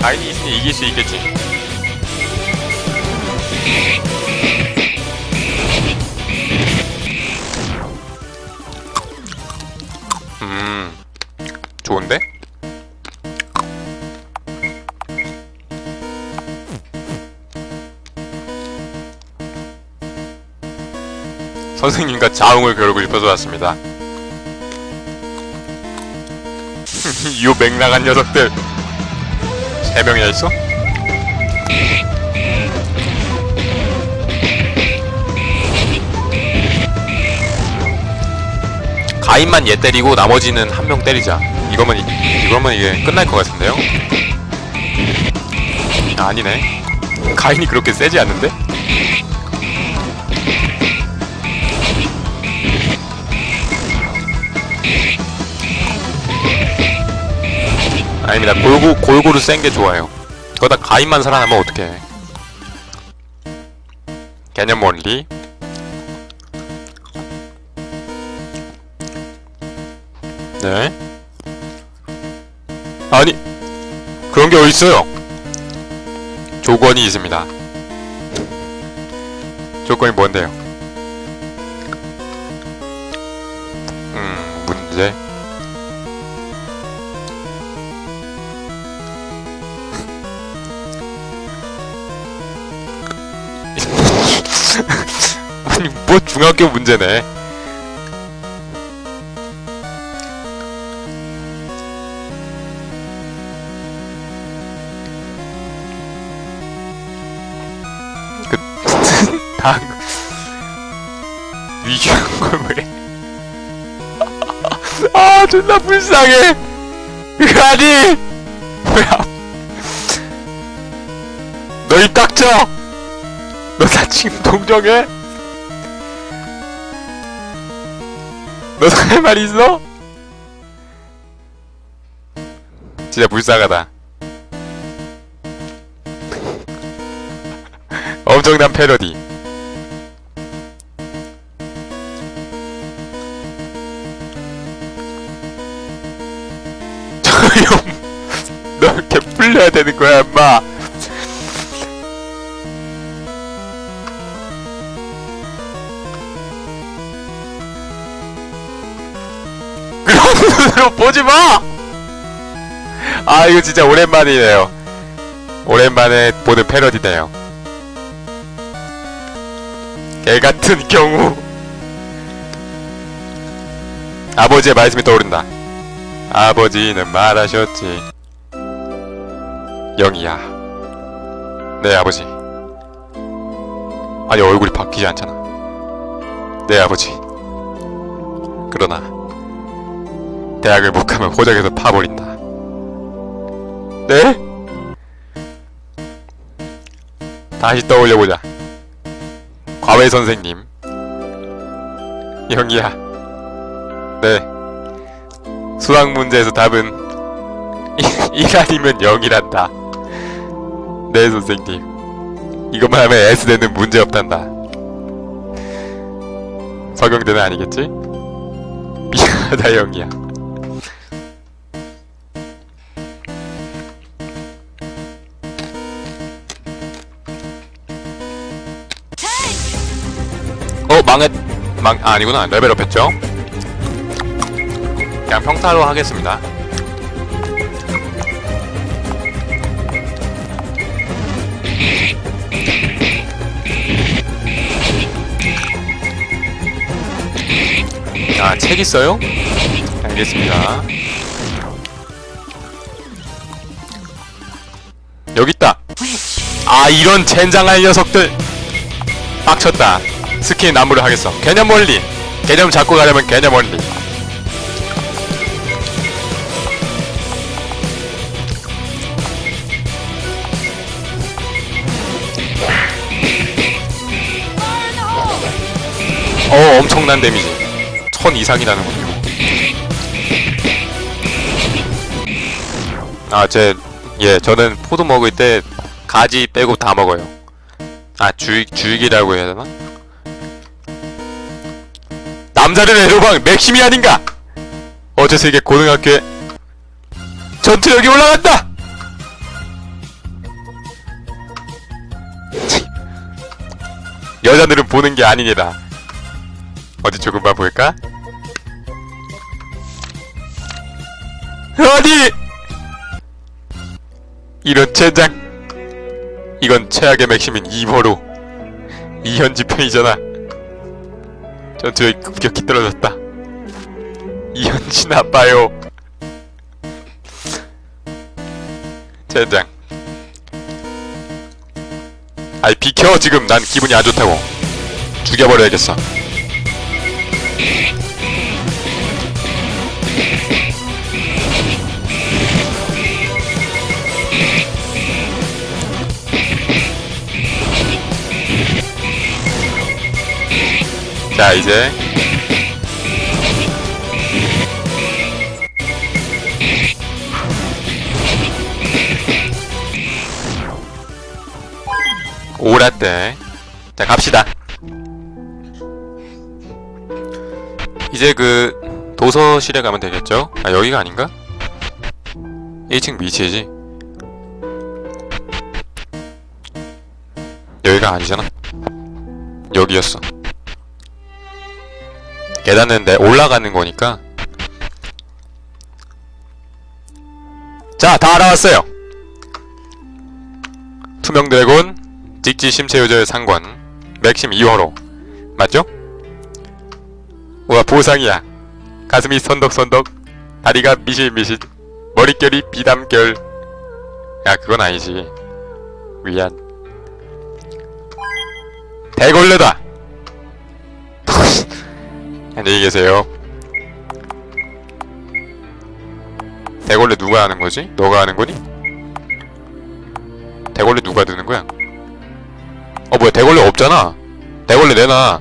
가인이 있으니 이길 수 있겠지. 음, 좋은데? 선생님과 자웅을 겨루고 싶어서 왔습니다. 요 맹랑한 녀석들 세 명이나 있어? 가인만 얘 때리고 나머지는 한 명 때리자. 이거면 이- 이거면 이게 끝날 것 같은데요? 아, 아니네. 가인이 그렇게 세지 않는데? 아닙니다. 골고, 골고루 센 게 좋아요. 그러다 가인만 살아나면 어떡해. 개념 원리. 네. 아니, 그런 게 어딨어요? 조건이 있습니다. 조건이 뭔데요? 뭐 중학교 문제네. 그다 위중한 걸 왜? 아 존나 불쌍해. 아니! 뭐야? 너입 닥쳐! 너 나 지금 동정해? 너할말 있어? 진짜 불쌍하다. 엄청난 패러디. 저형, 너 이렇게 풀려야 되는 거야, 엄마. 눈으로 보지 마! 아, 이거 진짜 오랜만이네요. 오랜만에 보는 패러디네요. 개 같은 경우. 아버지의 말씀이 떠오른다. 아버지는 말하셨지. 영이야. 네, 아버지. 아니, 얼굴이 바뀌지 않잖아. 네, 아버지. 그러나, 대학을 못 가면 호적에서 파버린다. 네? 다시 떠올려보자. 과외 선생님. 영희야. 네. 수학 문제에서 답은 1 아니면 0이란다. 네, 선생님. 이것만 하면 S대는 문제 없단다. 서경대는 아니겠지? 미안하다, 영희야. 망 아, 아니구나. 레벨업 했죠? 그냥 평타로 하겠습니다. 아 책 있어요? 알겠습니다. 여기 있다. 아 이런 젠장할 녀석들. 빡쳤다 스킨 나무를 하겠어. 개념 원리. 개념 잡고 가려면 개념 원리. 어 엄청난 데미지. 천 이상이라는 거죠 아제 예 저는 포도 먹을 때 가지 빼고 다 먹어요. 아 줄, 줄기라고 해야 되나? 남자는 애로방 맥심이 아닌가? 어제 세계 고등학교에 전투력이 올라갔다! 여자들은 보는 게 아니니라. 어디 조금만 볼까? 어디! 이런 젠장. 이건 최악의 맥심인 2호로. 이현지 편이잖아. 전투에 급격히 떨어졌다. 이현지 나빠요. 젠장. 아이 비켜 지금. 난 기분이 안 좋다고. 죽여버려야겠어 자 이제. 오라떼. 자 갑시다. 이제 그 도서실에 가면 되겠죠? 아 여기가 아닌가? 1층 미치지? 여기가 아니잖아. 여기였어 계단은 내 올라가는 거니까. 자 다 알아왔어요. 투명 드래곤 직지 심체 요절 상관 맥심 2호로. 맞죠? 우와 보상이야. 가슴이 선덕선덕 다리가 미실미실 머릿결이 비담결. 야 그건 아니지. 미안. 대걸레다 안녕히 계세요. 대걸레 누가 하는 거지? 너가 하는 거니? 대걸레 누가 드는 거야? 어 뭐야 대걸레 없잖아. 대걸레 내놔.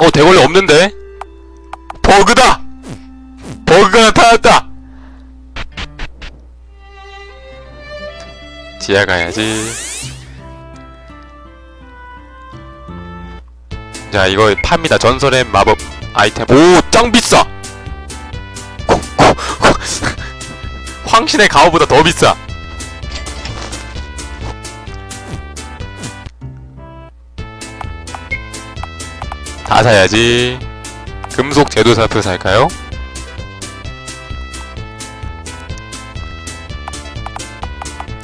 어 대걸레 없는데? 버그다! 버그가 나타났다! 지하 가야지 자 이거 팝니다. 전설의 마법 아이템. 오짱 비싸. 황신의 가오보다 더 비싸! 다 사야지. 금속 제도 사표 살까요?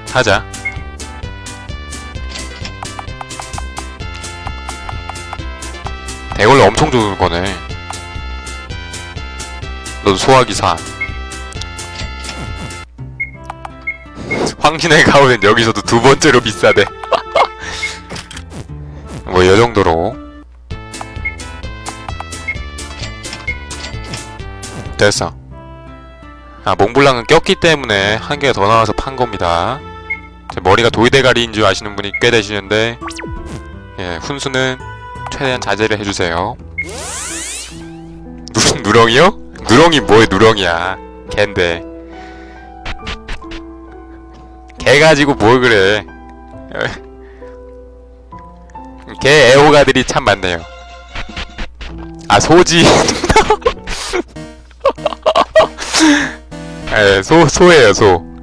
사자 대걸레 엄청 좋은 거네 너도 소화기 사 황신의 가오는 여기서도 두 번째로 비싸대 뭐이 정도로 됐어. 아, 몽블랑은 꼈기 때문에 한 개가 더 나와서 판 겁니다. 제 머리가 돌대가리인 줄 아시는 분이 꽤 되시는데, 예, 훈수는 최대한 자제를 해주세요. 누, 누렁이요? 누렁이 뭐에 누렁이야. 갠데. 개 가지고 뭘 그래. 개 애호가들이 참 많네요. 아, 소지. 예, 소, 소예요, 소.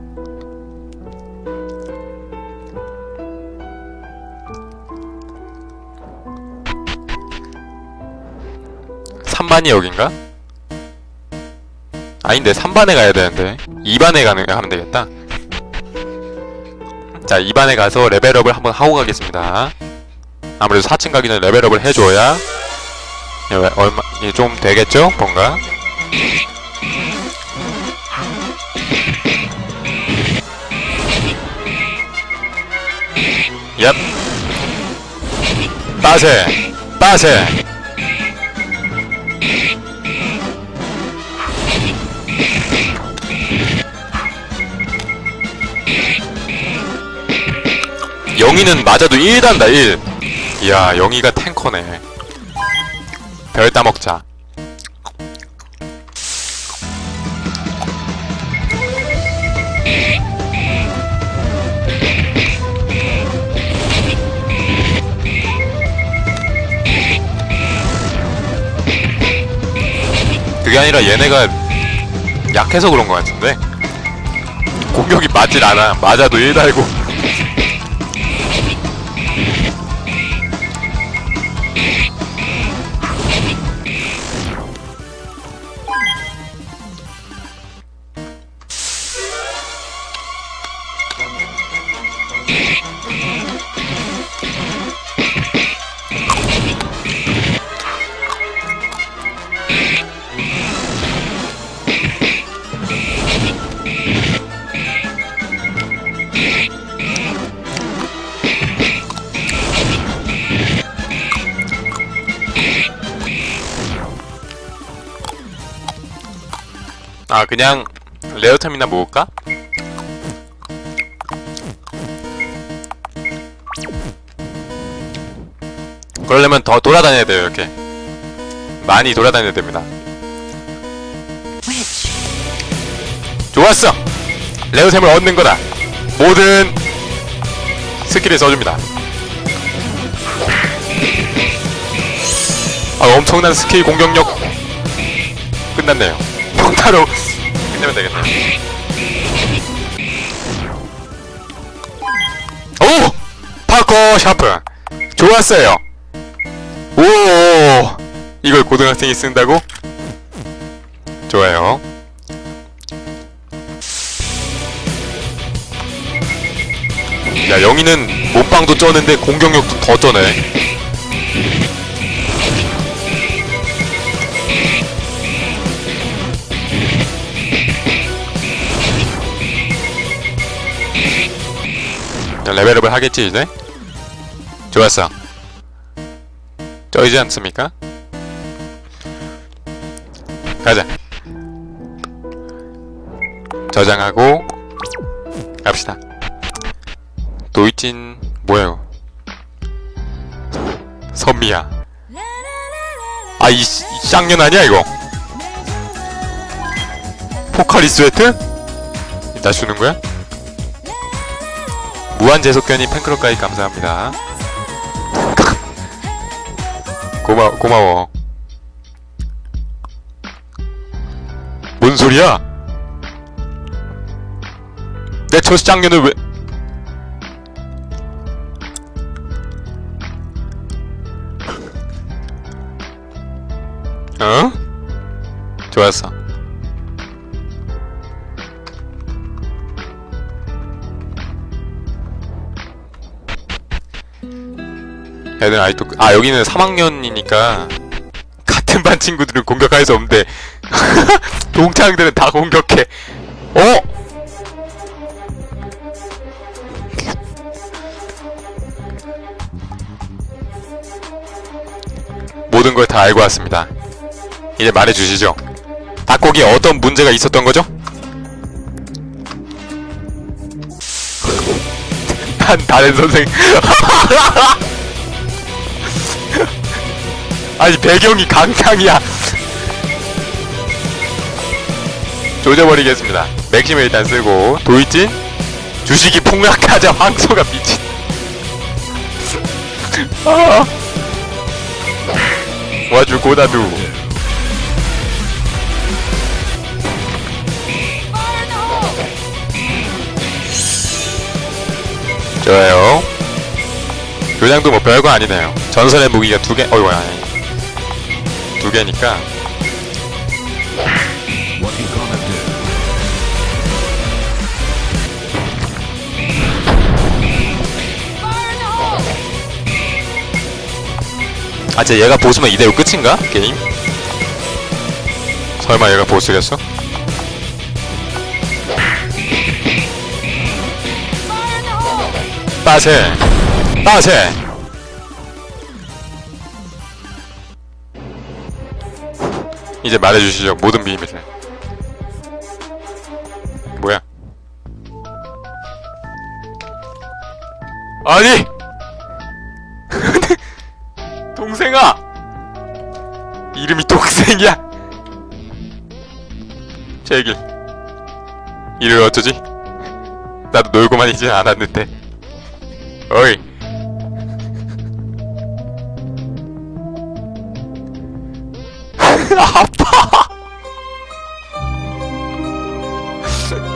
삼반이 여긴가? 아닌데, 3반에 가야 되는데. 2반에 가는, 하면 되겠다. 자, 2반에 가서 레벨업을 한번 하고 가겠습니다. 아무래도 4층 가기 전에 레벨업을 해줘야, 예, 얼마, 예, 좀 되겠죠? 뭔가? 얍 빠세 빠세 영희는 맞아도 1단다 1 이야 영희가 탱커네. 별 따먹자. 그게 아니라 얘네가 약해서 그런 것 같은데? 공격이 맞질 않아. 맞아도 1달고 아 그냥 레어템이나 모을까? 그러려면 더 돌아다녀야 돼요 이렇게. 많이 돌아다녀야 됩니다. 좋았어! 레어템을 얻는 거다. 모든 스킬을 써줍니다. 아 엄청난 스킬 공격력 끝났네요. 평타로 끝내면 되겠네요 오! 파커 샤프. 좋았어요. 오! 이걸 고등학생이 쓴다고? 좋아요. 야 영희는 몸빵도 쩌는데 공격력도 더 쩌네 레벨업을 하겠지 이제? 좋았어 쩌이지 않습니까? 가자 저장하고 갑시다 도이친 이거 선미야 아이 이 쌍년 아니야 이거 포카리 스웨트? 이따 주는 거야? 무한 제속견이 팬클럽까지 감사합니다 고마 고마워 뭔 소리야? 내첫 쌍년을 왜 어? 좋았어. 애들 아직도 그- 아 여기는 3학년이니까 같은 반 친구들은 공격할 수 없는데 동창들은 다 공격해. 어? 모든 걸 다 알고 왔습니다. 이제 말해주시죠. 닭고기에 어떤 문제가 있었던 거죠? 난 다른 선생. 아니 배경이 강탕이야. 조져버리겠습니다. 맥심을 일단 쓰고 도이진 주식이 폭락하자 황소가 미친. 아. 와줄 고다두. 좋아요. 교장도 뭐 별거 아니네요. 전설의 무기가 두 개, 어이구, 아니. 두 개니까. 아, 진짜 얘가 보스면 이대로 끝인가? 게임? 설마 얘가 보스겠어? 빠세! 빠세! 이제 말해주시죠. 모든 비밀을. 뭐야? 아니! 동생아! 이름이 동생이야! 제길. 이를 어쩌지? 나도 놀고만 있지 않았는데. 어이.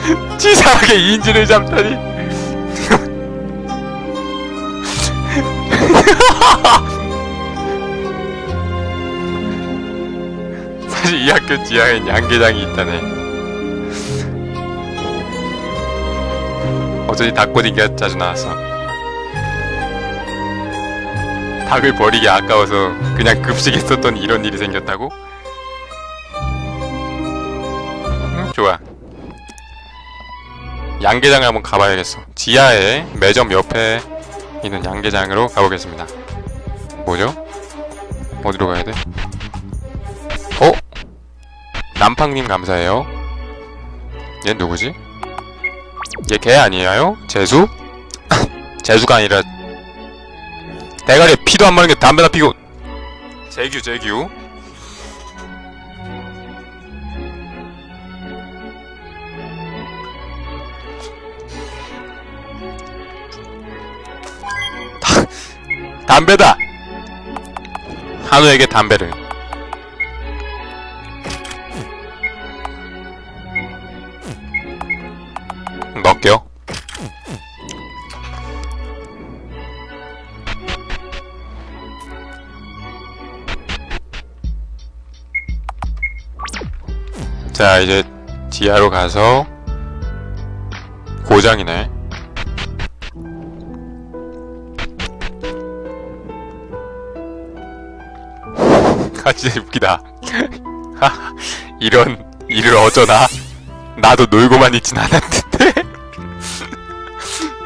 치사하게 인질을 잡다니. 사실 이 학교 지하엔 양계장이 있다네. 어쩐지 닭고기가 자주 나왔어. 닭을 버리기 아까워서 그냥 급식했었더니 이런 일이 생겼다고? 양계장을 한번 가봐야겠어. 지하에 매점 옆에 있는 양계장으로 가보겠습니다. 뭐죠? 어디로 가야 돼? 어? 남팡님 감사해요. 얘 누구지? 얘걔 아니에요? 재수? 재수가 아니라 대가리에 피도 안 마른 게 담배나 피고 재규 재규 담배다! 한우에게 담배를. 넣을게요 자 이제 지하로 가서 고장이네 아 진짜 웃기다. 이런 일을 어쩌나? 나도 놀고만 있진 않았는데.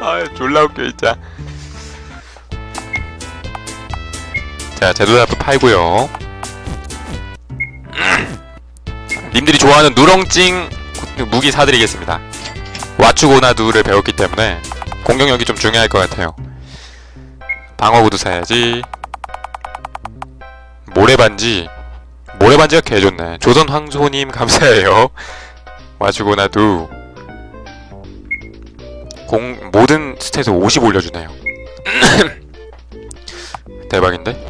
아 졸라 웃겨 진짜. 자 제도잡도 팔고요. 님들이 좋아하는 누렁찡 무기 사드리겠습니다. 와추고나두를 배웠기 때문에 공격력이 좀 중요할 것 같아요. 방어구도 사야지 모래반지. 모래반지가 개좋네. 조선 황소님 감사해요. 와주고 나도 공 모든 스탯에 50 올려주네요. 대박인데?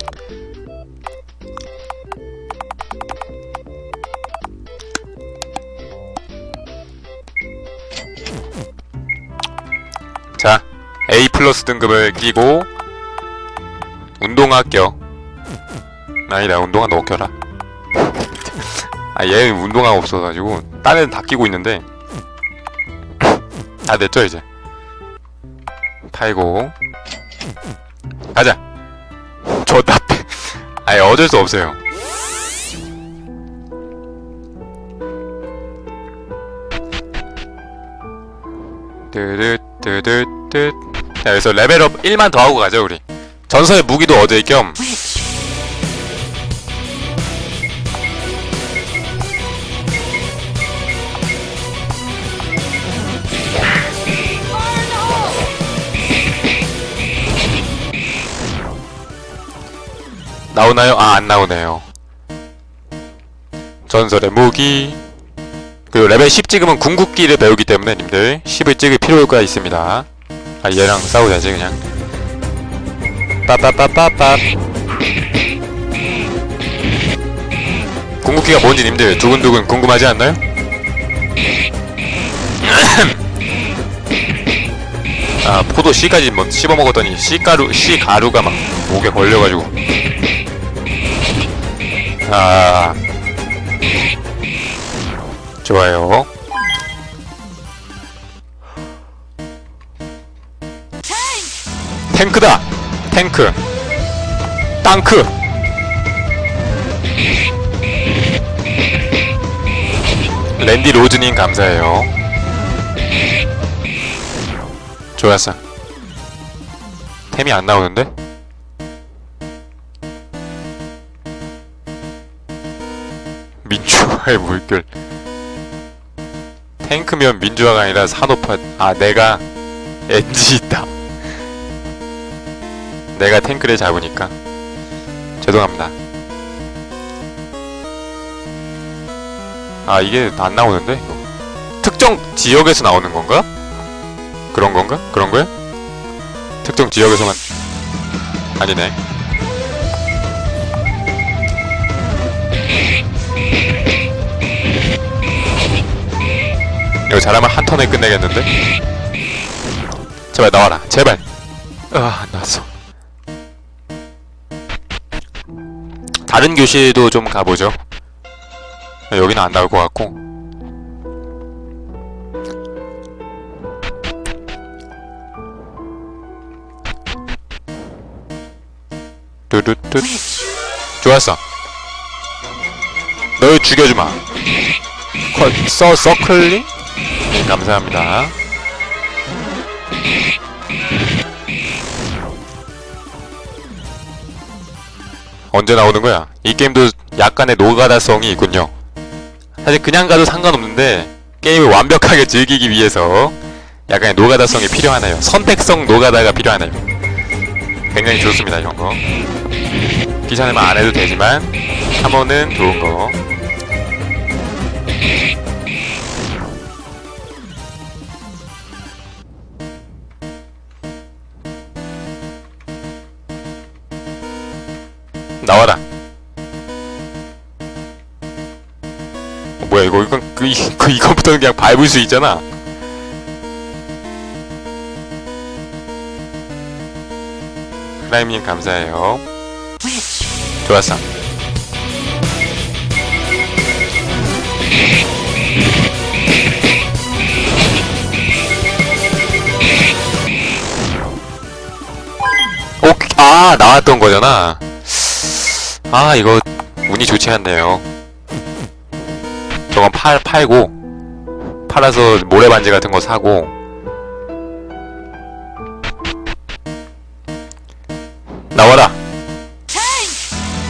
자 A 플러스 등급을 끼고 운동화 껴 아니다 운동화 너 껴라 아 얘는 운동화가 없어가지고 딴 애는 다 끼고 있는데 다 됐죠 이제. 팔고 가자. 저 답해 아예 어쩔 수 없어요. 뜨듯뜨듯뜨 자 여기서 레벨업 1만 더 하고 가죠 우리. 전설의 무기도 얻을 겸 나오나요? 아, 안 나오네요. 전설의 무기. 그리고 레벨 10 찍으면 궁극기를 배우기 때문에 님들 10을 찍을 필요가 있습니다. 아, 얘랑 싸우자지 그냥. 빠빠빠빠빠. 궁극기가 뭔지 님들 두근두근 궁금하지 않나요? 아, 포도 씨까지 뭐 씹어먹었더니 씨가루, 씨가루가 막 목에 걸려가지고 아. 좋아요. 탱크다. 탱크. 땅크. 랜디 로즈님 감사해요. 좋았어. 템이 안 나오는데? 민주화의 물결. 탱크면 민주화가 아니라 산업화. 아 내가 엔지 있다. 내가 탱크를 잡으니까. 죄송합니다. 아 이게 안 나오는데 이거? 특정 지역에서 나오는 건가? 그런 건가? 그런 거야? 특정 지역에서만. 아니네 이거 잘하면 한 턴에 끝내겠는데? 제발 나와라 제발. 아 나왔어. 다른 교실도 좀 가보죠. 여기는 안 나올 것 같고. 뚜뚜뚜. 좋았어. 널 죽여주마. 컷, 서, 서클링? 네, 감사합니다. 언제 나오는 거야? 이 게임도 약간의 노가다성이 있군요. 사실 그냥 가도 상관없는데 게임을 완벽하게 즐기기 위해서 약간의 노가다성이 필요하네요. 선택성 노가다가 필요하네요. 굉장히 좋습니다, 이런 거. 귀찮으면 안 해도 되지만, 한 번은 좋은 거. 그 이거부터는 그냥 밟을 수 있잖아. 크라임님 감사해요. 좋았어. 오, 아 나왔던 거잖아. 아 이거 운이 좋지 않네요. 저건 팔 팔고 팔아서 모래 반지 같은 거 사고 나와라.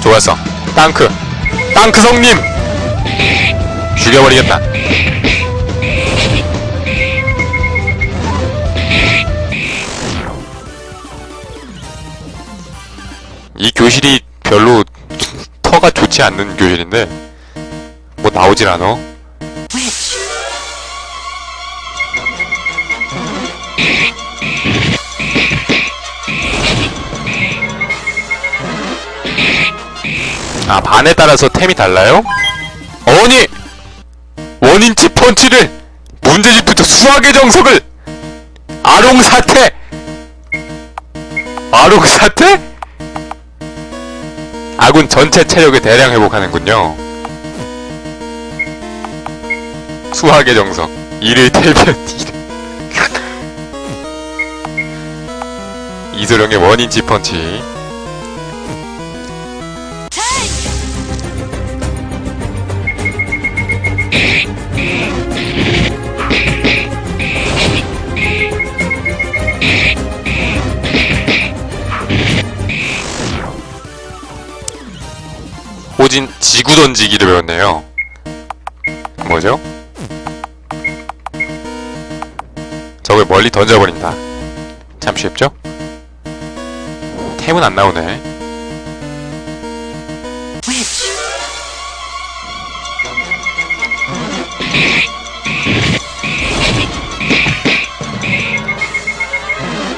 좋았어. 땅크. 땅크 성님. 죽여버리겠다. 이 교실이 별로 터가 좋지 않는 교실인데 뭐 나오질 않아. 아 반에 따라서 템이 달라요? 어머니! 원인치 펀치를 문제집부터 수학의 정석을 아롱사태! 아롱사태? 아군 전체 체력을 대량 회복하는군요. 수학의 정석. 이를 대변 이소룡의 원인치 펀치. 호진 지구 던지기를 배웠네요. 뭐죠? 저걸 멀리 던져버린다. 참 쉽죠? 템은 안 나오네.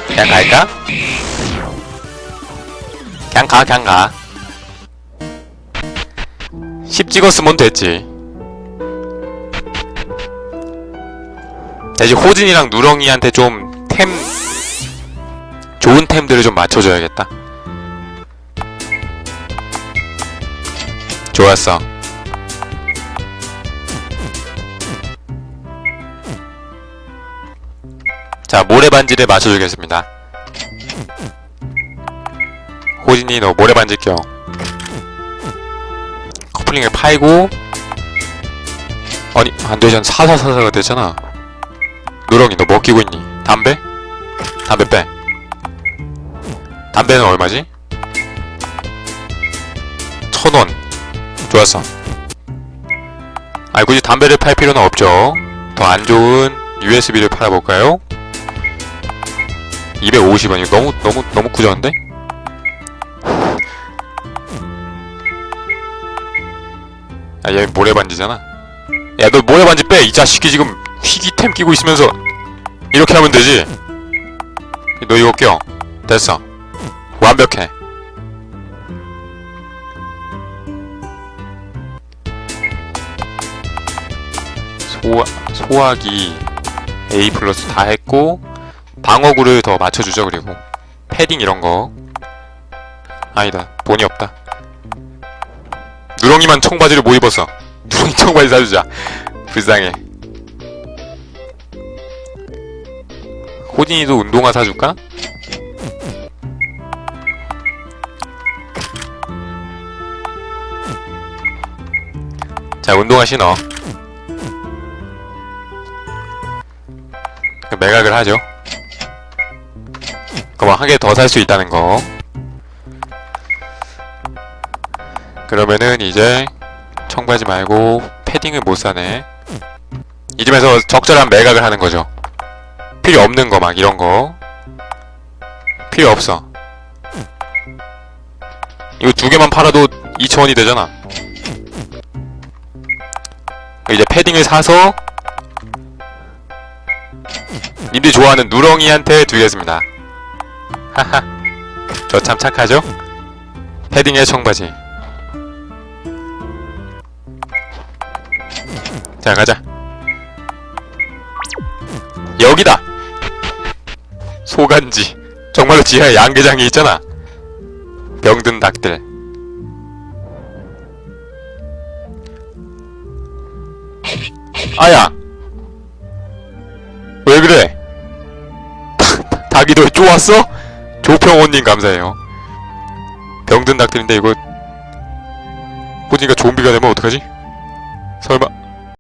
그냥 갈까? 그냥 가, 그냥 가. 10 찍었으면 됐지. 대신 호진이랑 누렁이한테 좀 템, 좋은 템들을 좀 맞춰줘야겠다. 좋았어. 자, 모래반지를 맞춰주겠습니다. 호진이 너 모래반지 껴. 커플링을 팔고 아니 안되잖아 사사사사가 됐잖아 누렁이 너 뭐 끼고 있니? 담배? 담배 빼 담배는 얼마지? 천원 좋았어 아니 굳이 담배를 팔 필요는 없죠 더 안 좋은 USB를 팔아볼까요? 250원이 너무 너무 너무 구졌는데? 아, 얘 모래반지잖아. 야, 너 모래반지 빼! 이 자식이 지금 희귀템 끼고 있으면서 이렇게 하면 되지. 너 이거 껴. 됐어. 완벽해. 소화, 소화기 A 플러스 다 했고 방어구를 더 맞춰주죠 그리고 패딩 이런 거 아니다 본이 없다 누렁이만 청바지를 못 입었어. 누렁이 청바지 사주자. 불쌍해. 호진이도 운동화 사줄까? 자, 운동화 신어. 그 매각을 하죠. 그럼 한 개 더 살 수 있다는 거. 그러면은 이제 청바지 말고 패딩을 못 사네. 이쯤에서 적절한 매각을 하는 거죠. 필요 없는 거 막 이런 거 필요 없어. 이거 두 개만 팔아도 2,000원이 되잖아. 이제 패딩을 사서 님들이 좋아하는 누렁이한테 드리겠습니다. 하하. 저 참 착하죠? 패딩에 청바지. 자, 가자. 여기다! 소간지. 정말로 지하에 양계장이 있잖아. 병든 닭들. 아야! 왜 그래? 닭이 너 쪼았어? 조평호님 감사해요. 병든 닭들인데 이거 보니까 좀비가 되면 어떡하지?